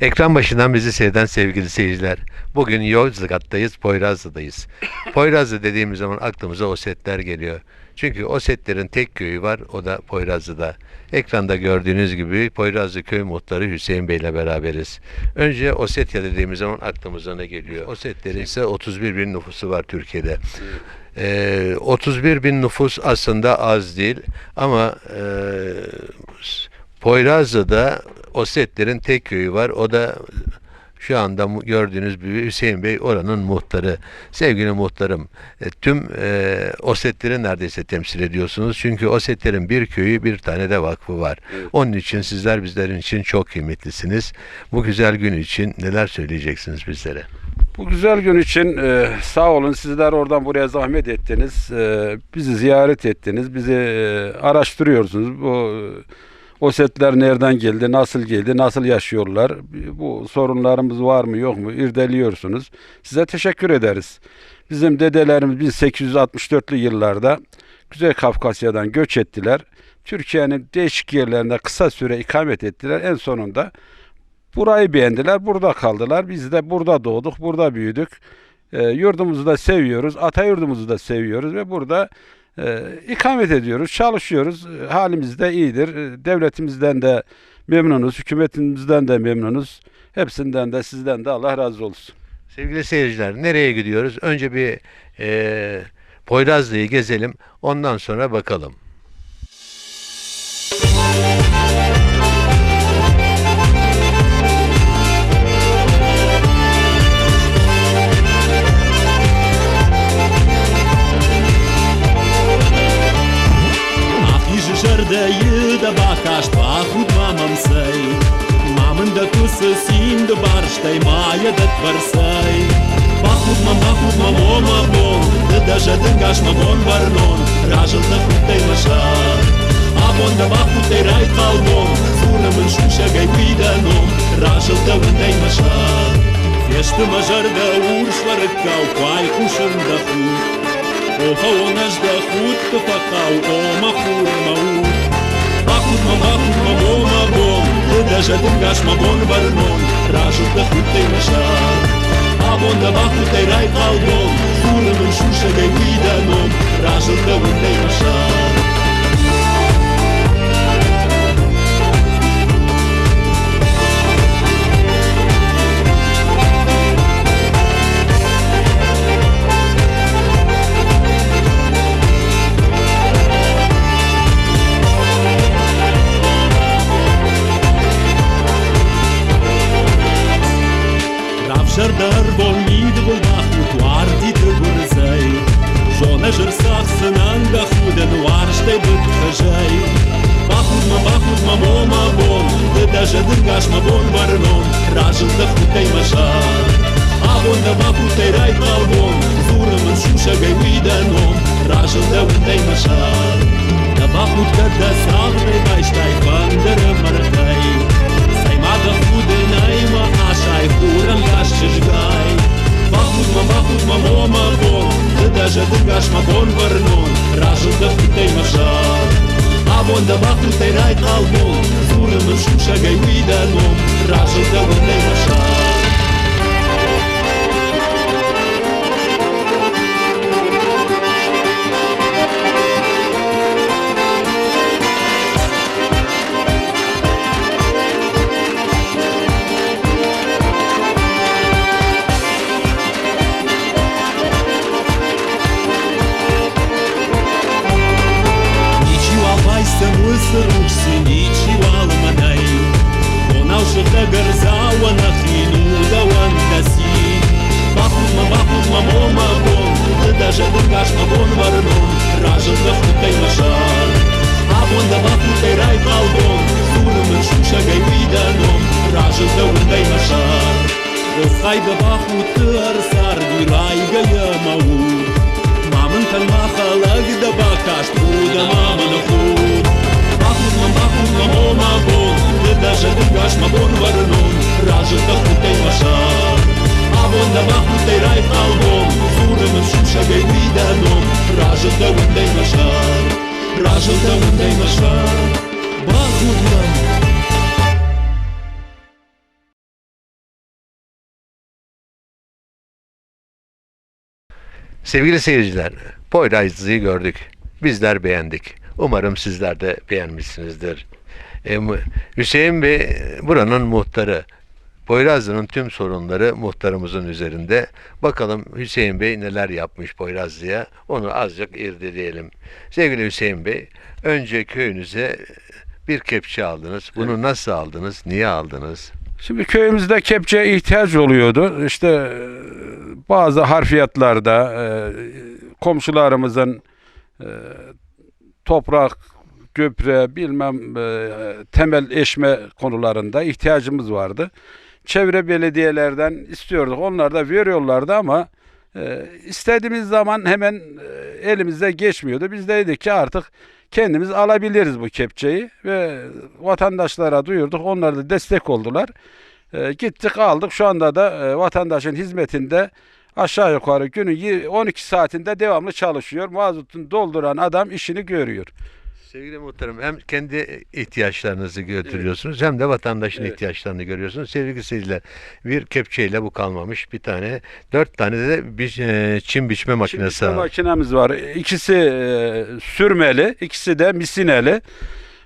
Ekran başından bizi seyreden sevgili seyirciler. Bugün Yozgat'tayız, Poyrazlı'dayız. Poyrazlı dediğimiz zaman aklımıza o setler geliyor. Çünkü o setlerin tek köyü var, o da Poyrazlı'da. Ekranda gördüğünüz gibi Poyrazlı köy muhtarı Hüseyin Bey ile beraberiz. Önce Osetya dediğimiz zaman aklımıza ne geliyor? Osetlerin ise 31 bin nüfusu var Türkiye'de. Ee, 31 bin nüfus aslında az değil ama e, Poyrazlı'da Osetlerin tek köyü var. O da şu anda gördüğünüz gibi Hüseyin Bey oranın muhtarı. Sevgili muhtarım, e, tüm e, Osetleri neredeyse temsil ediyorsunuz. Çünkü Osetlerin bir köyü bir tane de vakfı var. Onun için sizler bizlerin için çok kıymetlisiniz. Bu güzel gün için neler söyleyeceksiniz bizlere? Bu güzel gün için e, sağ olun sizler oradan buraya zahmet ettiniz. E, bizi ziyaret ettiniz. Bizi e, araştırıyorsunuz. Bu e, o setler nereden geldi, nasıl geldi, nasıl yaşıyorlar? Bu sorunlarımız var mı yok mu irdeliyorsunuz. Size teşekkür ederiz. Bizim dedelerimiz 1864'lü yıllarda Kuzey Kafkasya'dan göç ettiler. Türkiye'nin değişik yerlerinde kısa süre ikamet ettiler. En sonunda Burayı beğendiler, burada kaldılar. Biz de burada doğduk, burada büyüdük. E, yurdumuzu da seviyoruz, ata yurdumuzu da seviyoruz ve burada e, ikamet ediyoruz, çalışıyoruz. E, halimiz de iyidir. E, devletimizden de memnunuz, hükümetimizden de memnunuz. Hepsinden de sizden de Allah razı olsun. Sevgili seyirciler nereye gidiyoruz? Önce bir e, Poyrazlı'yı gezelim. Ondan sonra bakalım. shpahut mamam sëj Mamën dhe të sësin dë barë shtej maje dhe të përsëj Bahut mam, bahut mam, o ma bon Dhe dëshë të ngash ma bon barnon Rashët dhe futej më shar Abon dhe bahut të rajt kalmon Zune më në shushe gaj pidenon Rashët dhe vëndej më shar Fjeshtë më zhër o urë shvarët kau Kaj kushën dhe fut O hëon është dhe fut të të kau O ma furë ma urë varnon Rajut da hut te maşar Abon da bakut te ray kalbon Surımın şuşa gay vidanom Rajut da hut te maşar Равшар Да даже дыргаш ма бон варнон Ражыл да хутай машар Абон да бахутай рай қалбон Зурымын шуша гай уйданом Ражыл да утай машар Да бахмут када сағдай байштай Фандыры мартай Saymada chudenajma, ашай хурам гашчыжгай Бахутма, бахутма, мома бон Ты даже дыргашма бон варнон Ражыл да хутай машар عوان دماغتو تيرايت البوم زورم الشوشة جاي ويدا النوم رعشة دوان لينا شعر مبون مرنون راجل دخلتي مشار عبون دبطن تي راي قلبون سور من شوشة جاي ويدانون راجل دولتي مشار وصاي دباخو تر سار دي راي جاي مول مامن كان ما خلق دباكاش بود مامن خود باخود من باخود مامو مبون لدجا دباش مبون مرنون راجل دخلتي مشار عبون دباخو تي راي قلبون në shumë shëgej mi danom Rajët të vëndej më shtar Rajët të vëndej më shtar Bakut në Sevgili seyirciler, Poyraz'ı gördük. Bizler beğendik. Umarım sizler de beğenmişsinizdir. Hüseyin Bey buranın muhtarı. Poyrazlı'nın tüm sorunları muhtarımızın üzerinde. Bakalım Hüseyin Bey neler yapmış Poyrazlı'ya. Onu azıcık irdeleyelim. Sevgili Hüseyin Bey, önce köyünüze bir kepçe aldınız. Bunu nasıl aldınız? Niye aldınız? Şimdi köyümüzde kepçeye ihtiyaç oluyordu. İşte e, bazı harfiyatlarda e, komşularımızın e, toprak, gübre, bilmem temel eşme konularında ihtiyacımız vardı. Çevre belediyelerden istiyorduk. Onlar da veriyorlardı ama e, istediğimiz zaman hemen e, elimize geçmiyordu. Biz de dedik ki artık kendimiz alabiliriz bu kepçeyi ve vatandaşlara duyurduk. Onlar da destek oldular. E, gittik aldık. Şu anda da e, vatandaşın hizmetinde aşağı yukarı günün yi- 12 saatinde devamlı çalışıyor. Mazotunu dolduran adam işini görüyor. Sevgili muhtarım hem kendi ihtiyaçlarınızı götürüyorsunuz hem de vatandaşın Evet. ihtiyaçlarını görüyorsunuz. Sevgili seyirciler bir kepçeyle bu kalmamış. Bir tane dört tane de bir e, çim biçme makinesi Şimdi var. makinemiz var. İkisi e, sürmeli, ikisi de misineli.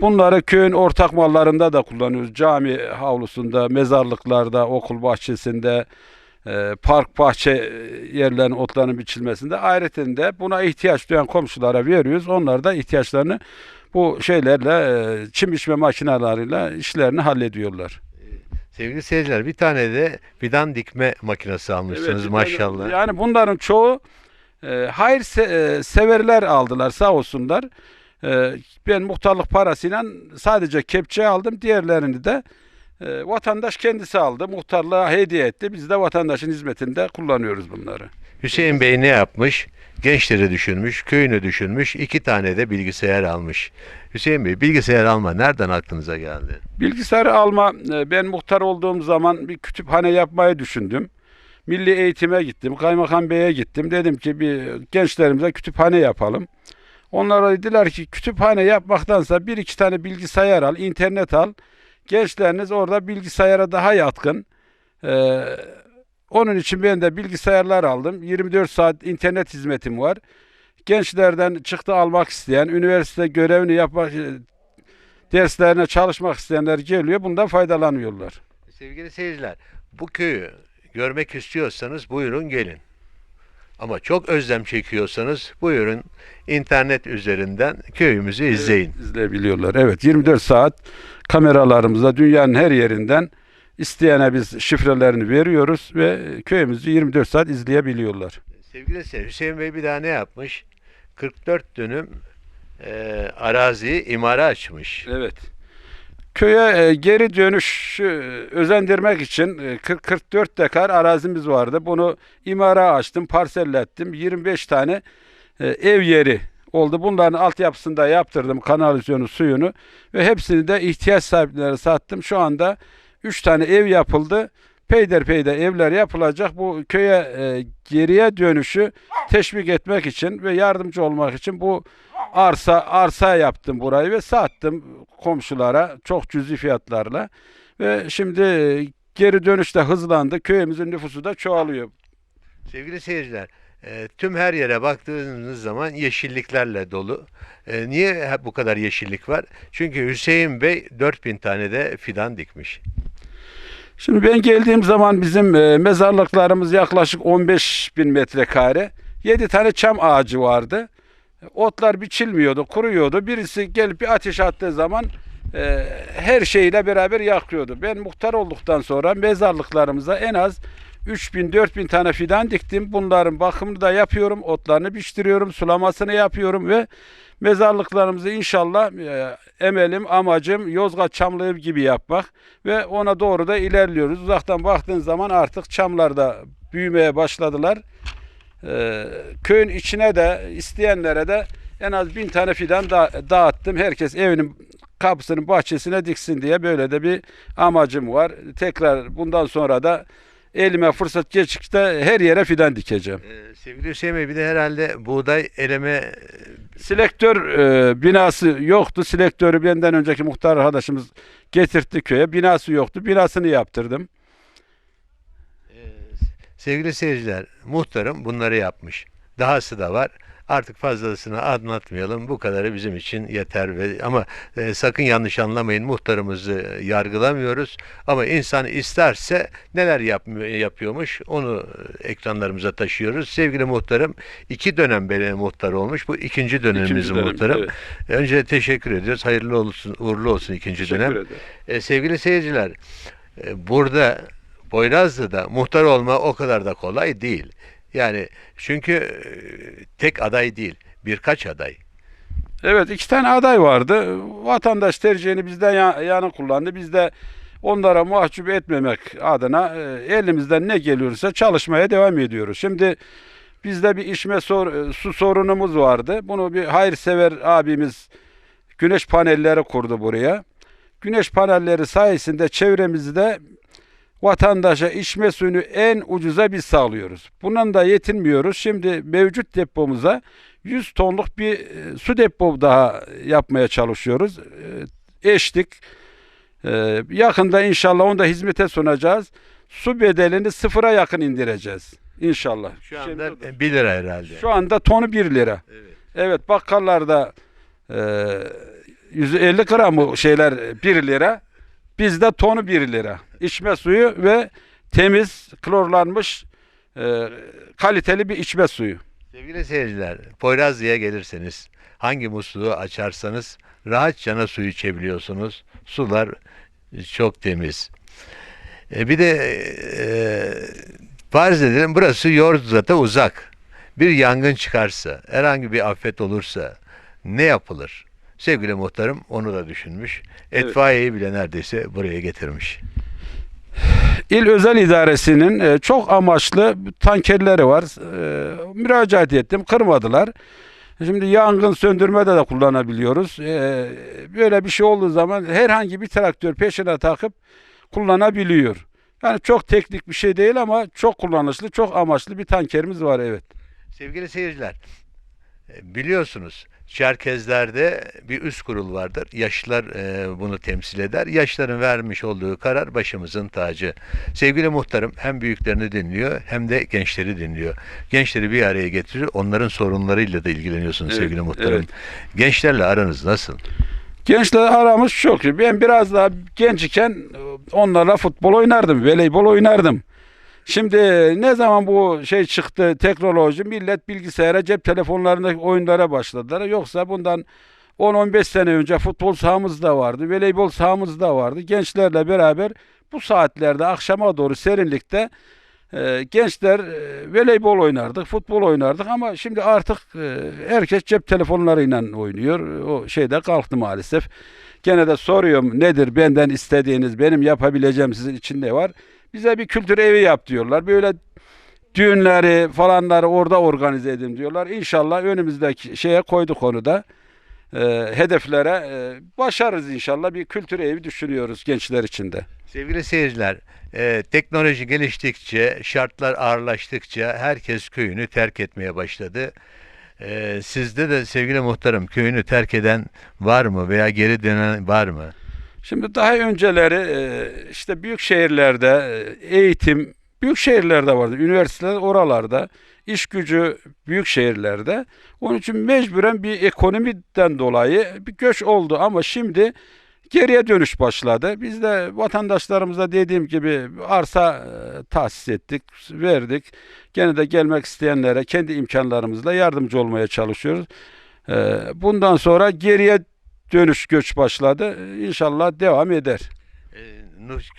Bunları köyün ortak mallarında da kullanıyoruz. Cami havlusunda, mezarlıklarda, okul bahçesinde, e, park bahçe e, yerlerinin otlarının biçilmesinde. Ayrıca de buna ihtiyaç duyan komşulara veriyoruz. Onlar da ihtiyaçlarını bu şeylerle, e, çim biçme makinalarıyla işlerini hallediyorlar. Sevgili seyirciler bir tane de fidan dikme makinesi almışsınız Evet, maşallah. Yani bunların çoğu e, hayır se- e, severler aldılar sağ olsunlar. E, ben muhtarlık parasıyla sadece kepçe aldım. Diğerlerini de e, vatandaş kendisi aldı. Muhtarlığa hediye etti. Biz de vatandaşın hizmetinde kullanıyoruz bunları. Hüseyin Bey ne yapmış? Gençleri düşünmüş, köyünü düşünmüş, iki tane de bilgisayar almış. Hüseyin Bey bilgisayar alma nereden aklınıza geldi? Bilgisayar alma e, ben muhtar olduğum zaman bir kütüphane yapmayı düşündüm. Milli eğitime gittim, kaymakam beye gittim. Dedim ki bir gençlerimize kütüphane yapalım. Onlara dediler ki kütüphane yapmaktansa bir iki tane bilgisayar al, internet al. Gençleriniz orada bilgisayara daha yatkın. Ee, onun için ben de bilgisayarlar aldım. 24 saat internet hizmetim var. Gençlerden çıktı almak isteyen, üniversite görevini yapmak, derslerine çalışmak isteyenler geliyor. Bundan faydalanıyorlar. Sevgili seyirciler, bu köyü görmek istiyorsanız buyurun gelin. Ama çok özlem çekiyorsanız buyurun internet üzerinden köyümüzü izleyin. İzleyebiliyorlar. Evet 24 saat kameralarımızda dünyanın her yerinden isteyene biz şifrelerini veriyoruz ve köyümüzü 24 saat izleyebiliyorlar. Sevgili seyirciler, Hüseyin Bey bir daha ne yapmış? 44 dönüm e, araziyi imara açmış. Evet. Köye e, geri dönüşü özendirmek için e, 40-44 dekar arazimiz vardı. Bunu imara açtım, parsellettim. 25 tane e, ev yeri oldu. Bunların altyapısını da yaptırdım, kanalizasyonu, suyunu ve hepsini de ihtiyaç sahiplerine sattım. Şu anda 3 tane ev yapıldı. Peyderpeyde evler yapılacak. Bu köye e, geriye dönüşü teşvik etmek için ve yardımcı olmak için bu arsa arsa yaptım burayı ve sattım komşulara çok cüzi fiyatlarla. Ve şimdi e, geri dönüş de hızlandı. Köyümüzün nüfusu da çoğalıyor. Sevgili seyirciler, e, tüm her yere baktığınız zaman yeşilliklerle dolu. E, niye bu kadar yeşillik var? Çünkü Hüseyin Bey 4000 tane de fidan dikmiş. Şimdi ben geldiğim zaman bizim e, mezarlıklarımız yaklaşık 15 bin metrekare. 7 tane çam ağacı vardı. Otlar biçilmiyordu, kuruyordu. Birisi gelip bir ateş attığı zaman e, her şeyle beraber yakıyordu. Ben muhtar olduktan sonra mezarlıklarımıza en az 3000 4000 tane fidan diktim. Bunların bakımını da yapıyorum. Otlarını biçtiriyorum, sulamasını yapıyorum ve mezarlıklarımızı inşallah e, emelim, amacım Yozgat Çamlığı gibi yapmak ve ona doğru da ilerliyoruz. Uzaktan baktığın zaman artık çamlar da büyümeye başladılar. Ee, köyün içine de isteyenlere de en az bin tane fidan da, dağıttım. Herkes evinin kapısının bahçesine diksin diye böyle de bir amacım var. Tekrar bundan sonra da elime fırsat geçtikçe her yere fidan dikeceğim. E, sevgili Hüseyin Bey bir de herhalde buğday eleme Selektör e, binası yoktu. Selektörü benden önceki muhtar arkadaşımız getirtti köye. Binası yoktu. Binasını yaptırdım. Sevgili seyirciler, muhtarım bunları yapmış. Dahası da var. Artık fazlasını anlatmayalım. Bu kadarı bizim için yeter ve ama e, sakın yanlış anlamayın. Muhtarımızı yargılamıyoruz. Ama insan isterse neler yapmıyor, yapıyormuş onu e, ekranlarımıza taşıyoruz. Sevgili muhtarım iki dönem belediye muhtarı olmuş. Bu ikinci dönemimizin dönem, muhtarım. evet. Önce teşekkür ediyoruz. Hayırlı olsun, uğurlu olsun ikinci Teşekkür dönem. ederim. E, sevgili seyirciler, e, burada Boyrazlı'da muhtar olma o kadar da kolay değil. Yani çünkü e, tek aday değil, birkaç aday. Evet iki tane aday vardı. Vatandaş tercihini bizden ya- yana kullandı. Biz de onlara mahcup etmemek adına e, elimizden ne geliyorsa çalışmaya devam ediyoruz. Şimdi bizde bir içme sor- e, su sorunumuz vardı. Bunu bir hayırsever abimiz güneş panelleri kurdu buraya. Güneş panelleri sayesinde çevremizde vatandaşa içme suyunu en ucuza biz sağlıyoruz. Bundan da yetinmiyoruz. Şimdi mevcut depomuza 100 tonluk bir e, su depo daha yapmaya çalışıyoruz. E, eşlik. E, yakında inşallah onu da hizmete sunacağız. Su bedelini sıfıra yakın indireceğiz. İnşallah. Şu Şimdi- anda 1 lira herhalde. şu anda tonu 1 lira. Evet. Evet bakkallarda e, 150 gramı şeyler 1 lira. Bizde tonu 1 lira. İçme suyu ve temiz klorlanmış e, kaliteli bir içme suyu. Sevgili seyirciler, Poyrazlı'ya gelirseniz hangi musluğu açarsanız rahatça suyu içebiliyorsunuz. Sular çok temiz. E, bir de e, farz edelim burası Yozgat'a uzak. Bir yangın çıkarsa, herhangi bir afet olursa ne yapılır? Sevgili muhtarım onu da düşünmüş. Evet. Etfaiyeyi bile neredeyse buraya getirmiş. İl Özel İdaresi'nin e, çok amaçlı tankerleri var. E, müracaat ettim, kırmadılar. Şimdi yangın söndürmede de kullanabiliyoruz. E, böyle bir şey olduğu zaman herhangi bir traktör peşine takıp kullanabiliyor. Yani çok teknik bir şey değil ama çok kullanışlı, çok amaçlı bir tankerimiz var evet. Sevgili seyirciler, biliyorsunuz Çerkezlerde bir üst kurul vardır. Yaşlılar e, bunu temsil eder. Yaşların vermiş olduğu karar başımızın tacı. Sevgili muhtarım hem büyüklerini dinliyor hem de gençleri dinliyor. Gençleri bir araya getiriyor. Onların sorunlarıyla da ilgileniyorsunuz Evet, sevgili muhtarım. evet. Gençlerle aranız nasıl? Gençler aramız çok iyi. Ben biraz daha genç iken e, onlarla futbol oynardım, voleybol oynardım. Şimdi ne zaman bu şey çıktı teknoloji millet bilgisayara cep telefonlarındaki oyunlara başladılar. Yoksa bundan 10-15 sene önce futbol sahamız da vardı, voleybol sahamız da vardı. Gençlerle beraber bu saatlerde akşama doğru serinlikte e, gençler e, voleybol oynardık, futbol oynardık ama şimdi artık e, herkes cep telefonlarıyla oynuyor. O şeyde kalktı maalesef. Gene de soruyorum nedir benden istediğiniz, benim yapabileceğim sizin için ne var? Bize bir kültür evi yap diyorlar. Böyle düğünleri falanları orada organize edin diyorlar. İnşallah önümüzdeki şeye koyduk konuda. E, hedeflere e, başarırız inşallah. Bir kültür evi düşünüyoruz gençler için de. Sevgili seyirciler, e, teknoloji geliştikçe, şartlar ağırlaştıkça herkes köyünü terk etmeye başladı. E, sizde de sevgili muhtarım köyünü terk eden var mı veya geri dönen var mı? Şimdi daha önceleri e, işte büyük şehirlerde e, eğitim büyük şehirlerde vardı. Üniversiteler oralarda. iş gücü büyük şehirlerde. Onun için mecburen bir ekonomiden dolayı bir göç oldu ama şimdi geriye dönüş başladı. Biz de vatandaşlarımıza dediğim gibi arsa e, tahsis ettik, verdik. Gene de gelmek isteyenlere kendi imkanlarımızla yardımcı olmaya çalışıyoruz. Bundan sonra geriye dönüş göç başladı. İnşallah devam eder. E,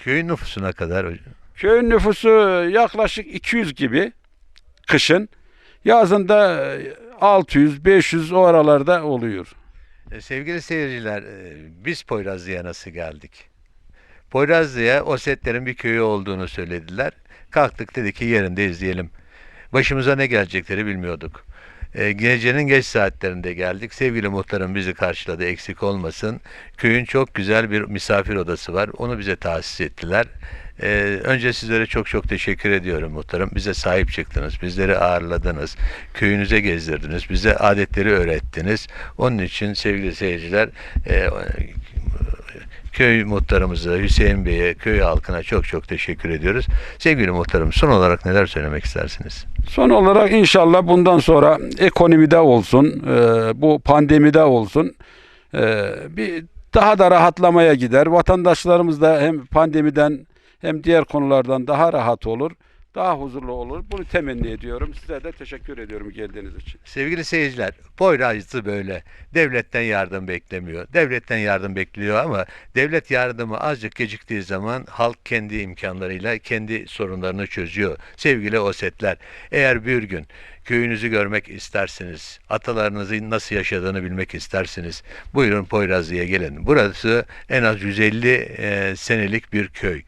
köyün nüfusuna kadar hocam. Köyün nüfusu yaklaşık 200 gibi kışın. Yazında 600-500 o aralarda oluyor. E, Sevgili seyirciler, e, biz Poyrazlı'ya nasıl geldik? Poyrazlı'ya o setlerin bir köyü olduğunu söylediler. Kalktık dedik ki yerinde izleyelim. Başımıza ne gelecekleri bilmiyorduk. E, gecenin geç saatlerinde geldik. Sevgili muhtarım bizi karşıladı eksik olmasın. Köyün çok güzel bir misafir odası var. Onu bize tahsis ettiler. E, önce sizlere çok çok teşekkür ediyorum muhtarım. Bize sahip çıktınız. Bizleri ağırladınız. Köyünüze gezdirdiniz. Bize adetleri öğrettiniz. Onun için sevgili seyirciler e, köy muhtarımıza, Hüseyin Bey'e, köy halkına çok çok teşekkür ediyoruz. Sevgili muhtarım son olarak neler söylemek istersiniz? Son olarak inşallah bundan sonra ekonomide olsun, e, bu pandemide olsun e, bir daha da rahatlamaya gider. Vatandaşlarımız da hem pandemiden hem diğer konulardan daha rahat olur, daha huzurlu olur. Bunu temenni ediyorum. Size de teşekkür ediyorum geldiğiniz için. Sevgili seyirciler, Poyraz'ı böyle. Devletten yardım beklemiyor. Devletten yardım bekliyor ama devlet yardımı azıcık geciktiği zaman halk kendi imkanlarıyla kendi sorunlarını çözüyor. Sevgili Osetler, eğer bir gün köyünüzü görmek istersiniz, atalarınızın nasıl yaşadığını bilmek istersiniz, buyurun Poyrazlı'ya gelin. Burası en az 150 e, senelik bir köy.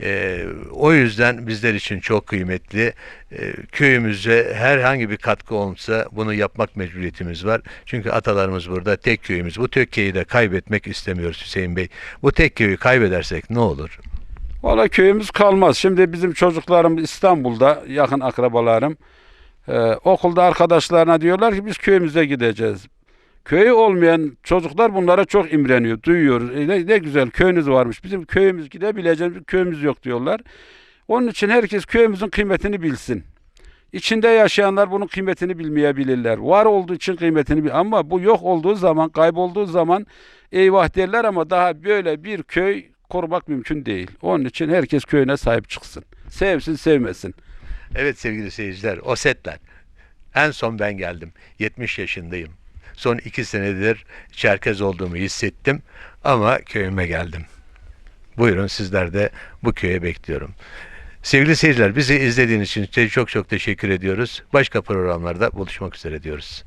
E, o yüzden bizler için çok kıymetli. E, köyümüze herhangi bir katkı olmasa bunu yapmak mecburiyetimiz var. Çünkü atalarımız burada tek köyümüz. Bu tek köyü de kaybetmek istemiyoruz Hüseyin Bey. Bu tek köyü kaybedersek ne olur? Valla köyümüz kalmaz. Şimdi bizim çocuklarım İstanbul'da, yakın akrabalarım. Ee, okulda arkadaşlarına diyorlar ki biz köyümüze gideceğiz. Köyü olmayan çocuklar bunlara çok imreniyor, duyuyoruz. E, ne, ne güzel köyünüz varmış. Bizim köyümüz gidebileceğimiz köyümüz yok diyorlar. Onun için herkes köyümüzün kıymetini bilsin. İçinde yaşayanlar bunun kıymetini bilmeyebilirler. Var olduğu için kıymetini bil ama bu yok olduğu zaman, kaybolduğu zaman eyvah derler ama daha böyle bir köy korumak mümkün değil. Onun için herkes köyüne sahip çıksın. Sevsin, sevmesin. Evet sevgili seyirciler, Osetler. En son ben geldim. 70 yaşındayım. Son iki senedir Çerkez olduğumu hissettim ama köyüme geldim. Buyurun sizler de bu köye bekliyorum. Sevgili seyirciler bizi izlediğiniz için çok çok teşekkür ediyoruz. Başka programlarda buluşmak üzere diyoruz.